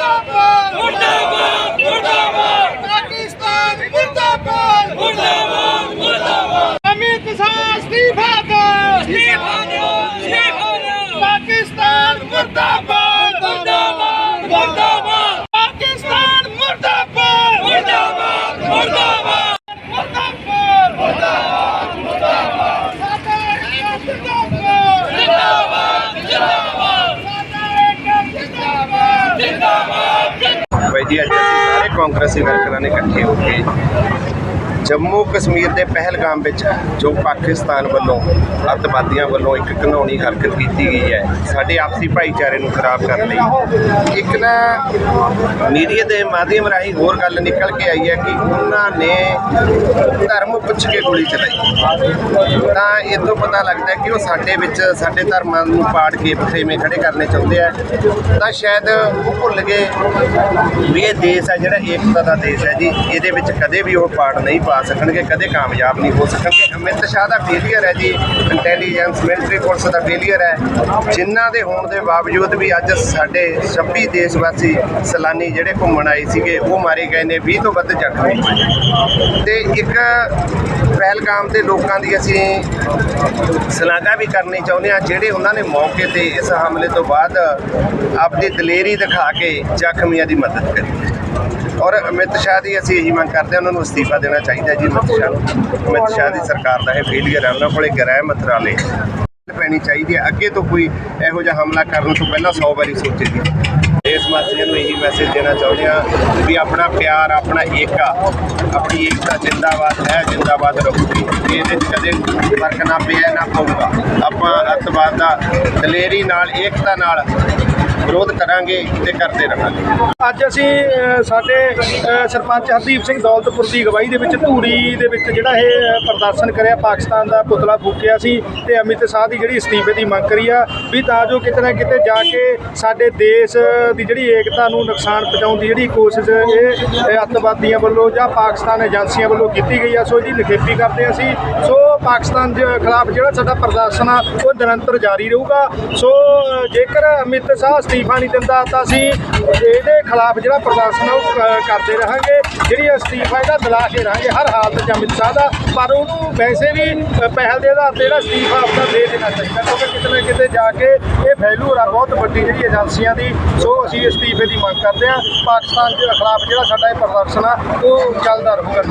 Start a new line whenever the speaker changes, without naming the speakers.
No. ਜਿੰਦਾਬਾਦ
ਬਾਈ ਜੀ ਅੱਜ ਅਸੀਂ ਸਾਰੇ ਕਾਂਗਰਸੀ ਵਰਕਰਾਂ ਨੇ ਇਕੱਠੇ ਹੋ ਕੇ ਜੰਮੂ ਕਸ਼ਮੀਰ ਦੇ ਪਹਿਲਗਾਮ ਵਿੱਚ ਜੋ ਪਾਕਿਸਤਾਨ ਵੱਲੋਂ ਅੱਤਵਾਦੀਆਂ ਵੱਲੋਂ ਇੱਕ ਘਨੌਣੀ ਹਰਕਤ ਕੀਤੀ ਗਈ ਹੈ, ਸਾਡੇ ਆਪਸੀ ਭਾਈਚਾਰੇ ਨੂੰ ਖਰਾਬ ਕਰਨ ਲਈ। ਇੱਕ ਨਾ ਮੀਡੀਆ ਦੇ ਮਾਧਿਅਮ ਰਾਹੀਂ ਹੋਰ ਗੱਲ ਨਿਕਲ ਕੇ ਆਈ ਹੈ ਕਿ ਉਹਨਾਂ ਨੇ ਧਰਮ ਪੁੱਛ ਕੇ ਗੋਲੀ ਚਲਾਈ। ਤਾਂ ਇਹ ਤੋਂ ਪਤਾ ਲੱਗਦਾ ਕਿ ਉਹ ਸਾਡੇ ਵਿੱਚ, ਸਾਡੇ ਧਰਮਾਂ ਨੂੰ ਪਾੜ ਕੇ ਵਖਰੇਵੇਂ ਖੜੇ ਕਰਨੇ ਚਾਹੁੰਦੇ ਆ। ਤਾਂ ਸ਼ਾਇਦ ਉਹ ਭੁੱਲ ਗਏ ਵੀ ਇਹ ਦੇਸ਼ ਹੈ ਜਿਹੜਾ ਏਕਤਾ ਦਾ ਦੇਸ਼ ਹੈ ਜੀ, ਇਹਦੇ ਵਿੱਚ ਕਦੇ ਵੀ ਉਹ ਪਾੜ ਨਹੀਂ ਪਾ ਸਕਣਗੇ, ਕਦੇ ਕਾਮਯਾਬ ਨਹੀਂ ਹੋ ਸਕਣਗੇ। ਅਮਿਤ ਸ਼ਾਹ ਦਾ ਫੇਲੀਅਰ ਹੈ ਜੀ ਇੰਟੈਲੀਜੈਂਸ ਮਿਲਟਰੀ ਪੁਲਿਸ ਦਾ ਫੇਲੀਅਰ ਹੈ। ਜਿਨ੍ਹਾਂ ਦੇ ਹੋਣ ਦੇ ਬਾਵਜੂਦ ਵੀ ਅੱਜ ਸਾਡੇ 26 ਦੇਸ਼ ਵਾਸੀ ਸੈਲਾਨੀ ਜਿਹੜੇ ਘੁੰਮਣ ਆਏ ਸੀਗੇ, ਉਹ ਮਾਰੇ ਗਏ ਨੇ 20 ਤੋਂ ਵੱਧ ਜ਼ਖਮੀ ਹੋਏ ਤੇ ਇੱਕ ਪਹਿਲਗਾਮ ਦੇ ਲੋਕਾਂ ਦੀ ਅਸੀਂ ਸ਼ਲਾਘਾ ਵੀ ਕਰਨੀ ਚਾਹੁੰਦੇ ਹਾਂ, ਜਿਹੜੇ ਉਹਨਾਂ ਨੇ ਮੌਕੇ ਤੇ ਇਸ ਹਮਲੇ ਤੋਂ ਬਾਅਦ ਆਪਣੀ ਦਲੇਰੀ ਦਿਖਾ ਕੇ ਜ਼ਖਮੀਆਂ ਦੀ ਮਦਦ ਕਰੀ। ਔਰ ਅਮਿਤ ਸ਼ਾਹ ਦੀ ਅਸੀਂ ਇਹੀ ਮੰਗ ਕਰਦੇ ਹਾਂ, ਉਹਨਾਂ ਨੂੰ ਅਸਤੀਫਾ ਦੇਣਾ ਚਾਹੀਦਾ ਜੀ ਅਮਿਤ ਸ਼ਾਹ ਨੂੰ। ਅਮਿਤ ਸ਼ਾਹ ਦੀ ਸਰਕਾਰ ਦਾ ਇਹ ਫੇਲੀਅਰ ਹੈ ਉਹਨਾਂ ਕੋਲੇ ਗ੍ਰਹਿ ਮੰਤਰਾਲੇ ਪੈਣੀ ਚਾਹੀਦੀ ਹੈ। ਅੱਗੇ ਤੋਂ ਕੋਈ ਇਹੋ ਜਿਹਾ ਹਮਲਾ ਕਰਨ ਤੋਂ ਪਹਿਲਾਂ 100 ਵਾਰੀ ਸੋਚੇ ਜੀ ਦੇਸ਼ ਵਾਸੀਆਂ ਨੂੰ ਇਹੀ ਮੈਸੇਜ ਦੇਣਾ ਚਾਹੁੰਦੇ ਹਾਂ ਵੀ ਆਪਣਾ ਪਿਆਰ, ਆਪਣਾ ਏਕਾ ਆਪਣੀ ਏਕਤਾ ਜਿੰਦਾਬਾਦ ਹੈ, ਜਿੰਦਾਬਾਦ ਰਹੂਗੀ। ਇਹਦੇ 'ਚ ਕਦੇ ਫ਼ਰਕ ਨਾ ਪਿਆ, ਨਾ ਪਊਗਾ। ਆਪਾਂ ਅੱਤਵਾਦ ਦਾ ਦਲੇਰੀ ਨਾਲ, ਏਕਤਾ ਨਾਲ ਵਿਰੋਧ ਕਰਾਂਗੇ ਤੇ ਕਰਦੇ ਰਹਾਂਗੇ।
ਅੱਜ ਅਸੀਂ ਸਾਡੇ ਸਰਪੰਚ ਹਰਦੀਪ ਸਿੰਘ ਦੌਲਤਪੁਰ ਦੀ ਅਗਵਾਈ ਦੇ ਵਿੱਚ ਧੂਰੀ ਦੇ ਵਿੱਚ ਜਿਹੜਾ ਇਹ ਪ੍ਰਦਰਸ਼ਨ ਕਰਿਆ, ਪਾਕਿਸਤਾਨ ਦਾ ਪੁਤਲਾ ਫੂਕਿਆ ਸੀ ਤੇ ਅਮਿਤ ਸ਼ਾਹ ਦੀ ਜਿਹੜੀ ਅਸਤੀਫੇ ਦੀ ਮੰਗ ਕਰੀ ਆ, ਵੀ ਤਾਂ ਜੋ ਕਿਤੇ ਨਾ ਕਿਤੇ ਜਾ ਕੇ ਸਾਡੇ ਦੇਸ਼ ਦੀ ਜਿਹੜੀ ਏਕਤਾ ਨੂੰ ਨੁਕਸਾਨ ਪਹੁੰਚਾਉਣ ਦੀ ਜਿਹੜੀ ਕੋਸ਼ਿਸ਼ ਇਹ ਇਹ ਅੱਤਵਾਦੀਆਂ ਵੱਲੋਂ ਜਾਂ ਪਾਕਿਸਤਾਨ ਏਜੰਸੀਆਂ ਵੱਲੋਂ ਕੀਤੀ ਗਈ ਆ, ਸੋ ਇਹਦੀ ਨਿਖੇਧੀ ਕਰਦੇ ਹਾਂ ਅਸੀਂ। ਸੋ ਪਾਕਿਸਤਾਨ ਦੇ ਖਿਲਾਫ ਜਿਹੜਾ ਸਾਡਾ ਪ੍ਰਦਰਸ਼ਨ ਆ, ਉਹ ਨਿਰੰਤਰ ਜਾਰੀ ਰਹੂਗਾ। ਸੋ ਜੇਕਰ ਅਮਿਤ ਸ਼ਾਹ ਅਸਤੀਫਾ ਨਹੀਂ ਦਿੰਦਾ, ਤਾਂ ਅਸੀਂ ਇਹਦੇ ਖਿਲਾਫ ਜਿਹੜਾ ਪ੍ਰਦਰਸ਼ਨ ਉਹ ਕਰਦੇ ਰਹਾਂਗੇ। ਜਿਹੜੀ ਅਸਤੀਫਾ ਇਹਦਾ ਦਿਲਾ ਕੇ ਰਹਾਂਗੇ ਹਰ ਹਾਲਤ 'ਚ ਅਮਿਤ ਸ਼ਾਹ ਦਾ। ਪਰ ਉਹਨੂੰ ਵੈਸੇ ਵੀ ਪਹਿਲ ਦੇ ਆਧਾਰ ਤੇ ਜਿਹੜਾ ਅਸਤੀਫਾ ਆਪਣਾ ਦੇ ਦੇਣਾ ਚਾਹੀਦਾ, ਕਿਉਂਕਿ ਕਿਤੇ ਨਾ ਕਿਤੇ ਜਾ ਕੇ ਇਹ ਫੈਲੂਰ ਆ ਬਹੁਤ ਵੱਡੀ ਜਿਹੜੀ ਏਜੰਸੀਆਂ ਦੀ। ਸੋ, ਅਸੀਂ ਅਸਤੀਫੇ ਦੀ ਮੰਗ ਕਰਦੇ ਹਾਂ। ਪਾਕਿਸਤਾਨ ਦੇ ਖਿਲਾਫ ਜਿਹੜਾ ਸਾਡਾ ਇਹ ਪ੍ਰਦਰਸ਼ਨ ਆ, ਉਹ ਚੱਲਦਾ ਰਹੂਗਾ।